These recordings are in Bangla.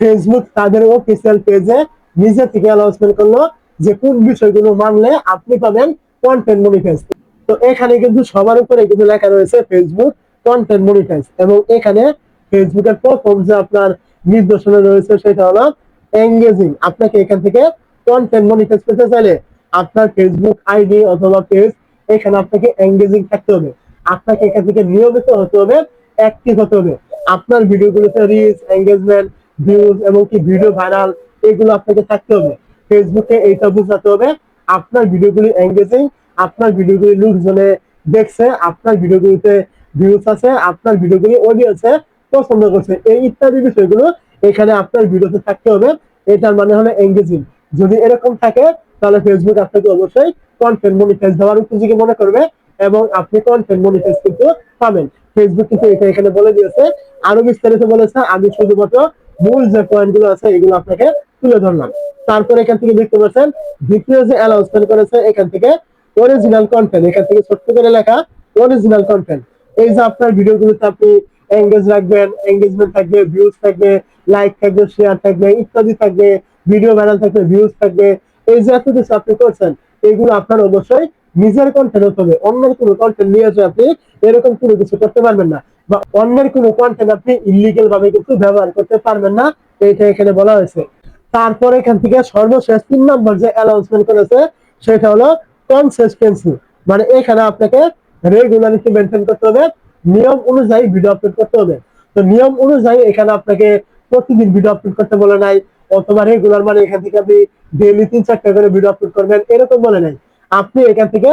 ফেসবুক তাদের অফিসিয়াল পেজে নিজে থেকে অ্যানাউন্সমেন্ট করল যে কোন বিষয়গুলো মানলে আপনি পাবেন কন্টেন্ট মনিটাইজ তো এখানে কিন্তু সবার উপরে কিন্তু লেখা রয়েছে ফেসবুক কন্টেন্ট মনিটাইজ এবং এখানে ফেসবুকের প্রথম যে আপনার নির্দেশনা রয়েছে সেটা হলো এঙ্গেজিং আপনাকে এখান থেকে কন্টেন্ট মনিটাইজ করতে চাইলে আপনার ফেসবুক আইডি অথবা পেজ এখানে আপনাকে এঙ্গেজিং থাকতে হবে। আপনাকে এখান থেকে নিয়মিত হতে হবে অ্যাক্টিভ হতে হবে। আপনার ভিডিওগুলোতে রিচ এঙ্গেজমেন্ট ভিউজ এবং কি ভিডিও ভাইরাল এগুলো আপনাকে থাকতে হবে। ফেসবুকে এইটা বোঝাতে হবে, আপনার ভিডিওগুলি এঙ্গেজিং আপনার ভিডিওগুলি লোকজনে দেখছে, আপনার ভিডিওগুলিতে ভিউজ আছে, আপনার ভিডিওগুলি অডিয়েন্সে পছন্দ করছে। এই ইত্যাদি বিষয়গুলো এখানে আপনার ভিডিওতে থাকতে হবে। এটার মানে হলো এঙ্গেজিং যদি এরকম থাকে, তাহলে ফেসবুক আপনাকে অবশ্যই কন্টেন্ট মনিটাইজ দেওয়ার উপযোগী মনে করবে এবং আপনি কন্টেন্ট মনিটাইজ কিন্তু পাবেন। ফেসবুক কিন্তু এটা এখানে বলে দিয়েছে। আরও বিস্তারিত বলেছে, আমি শুধুমাত্র মূল যে পয়েন্টগুলো আছে, এগুলো আপনাকে তুলে ধরলাম। তারপর এখান থেকে দেখতে পাচ্ছেন, দ্বিতীয় যে অ্যানাউন্সমেন্ট করেছে, এখান থেকে অরিজিনাল কন্টেন্ট এখান থেকে ছোট্ট করে লেখা অরিজিনাল কন্টেন্ট এই যে আপনার ভিডিওগুলোতে আপনি এঙ্গেজ রাখবেন এঙ্গেজমেন্ট থাকবে ভিউজ থাকবে লাইক থাকবে শেয়ার থাকবে, ইত্যাদি থাকবে ভিডিও ভাইরাল থাকবে ভিউজ থাকবে, এই যে এত কিছু আপনি করছেন, এগুলো আপনার অবশ্যই নিজের কন্টেন্ট হতে হবে। অন্যের কোনো কন্টেন্ট নিয়ে আপনি এরকম কোনো কিছু করতে পারবেন না। বা অন্যের কোনো কন্টেন্ট আপনি ইলিগেল ভাবে কিন্তু ব্যবহার করতে পারবেন না, এইটা এখানে বলা হয়েছে। তারপর এখান থেকে সর্বশেষ তিন নম্বর যে অ্যানাউন্সমেন্ট করেছে, সেটা হলো কনসিস্টেন্সি মানে এখানে আপনাকে রেগুলারিটি মেনটেন করতে হবে, নিয়ম অনুযায়ী ভিডিও আপলোড করতে হবে। তো নিয়ম অনুযায়ী এখানে আপনাকে প্রতিদিন ভিডিও আপলোড করতে বলে নাই, অথবা রেগুলার মানে এখান থেকে আপনি ডেইলি তিন চারটা করে ভিডিও আপলোড করবেন, এরকম বলে নাই। আপনি এখান থেকে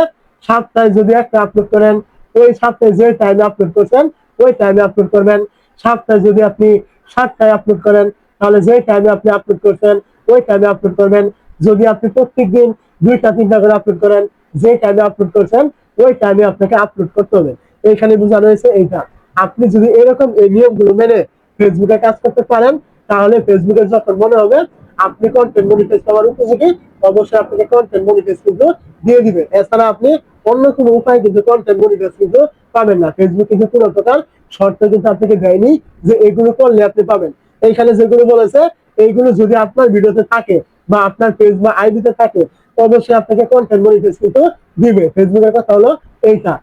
সপ্তাহে যদি একটা আপলোড করেন ওই সপ্তাহে যে টাইমে আপলোড করছেন ওই টাইমে আপলোড করবেন, সপ্তাহে যদি আপনি সাতটায় আপলোড করেন, তাহলে যে টাইমে আপনি আপলোড করছেন, ওই টাইমে আপলোড করবেন। যদি আপনি প্রত্যেক দিন দুইটা, তিনটা করে আপলোড করেন যে টাইমে আপলোড করছেন, ওই টাইমে আপনাকে আপলোড করতে হবে। এখানে বোঝানো হয়েছে এইটা। আপনি যদি এরকম এই নিয়মগুলো মেনে ফেসবুকে কাজ করতে পারেন, তাহলে ফেসবুকে যখন মনে হবে, আপনি কন্টেন্ট মনিটাইজ পাওয়ার উপযোগী অবশ্যই আপনাকে কন্টেন্ট মনিটাইজ কিন্তু দিয়ে এছাড়া আপনি অন্য কোনো উপায় কিন্তু কন্টেন্ট মনিটাইজ কিন্তু পাবেন না। ফেসবুক কিন্তু কোনো প্রকার শর্ত কিন্তু আপনাকে দেয়নি যে এগুলো করলে আপনি পাবেন। এইখানে যেগুলো বলেছে, এইগুলো যদি আপনার ভিডিওতে থাকে বা আপনার পেজ বা আইডিতে থাকে, অবশ্যই আপনাকে কন্টেন্ট মনিটাইজ কিন্তু দিবে। ফেসবুকের কথা হলো এইটা।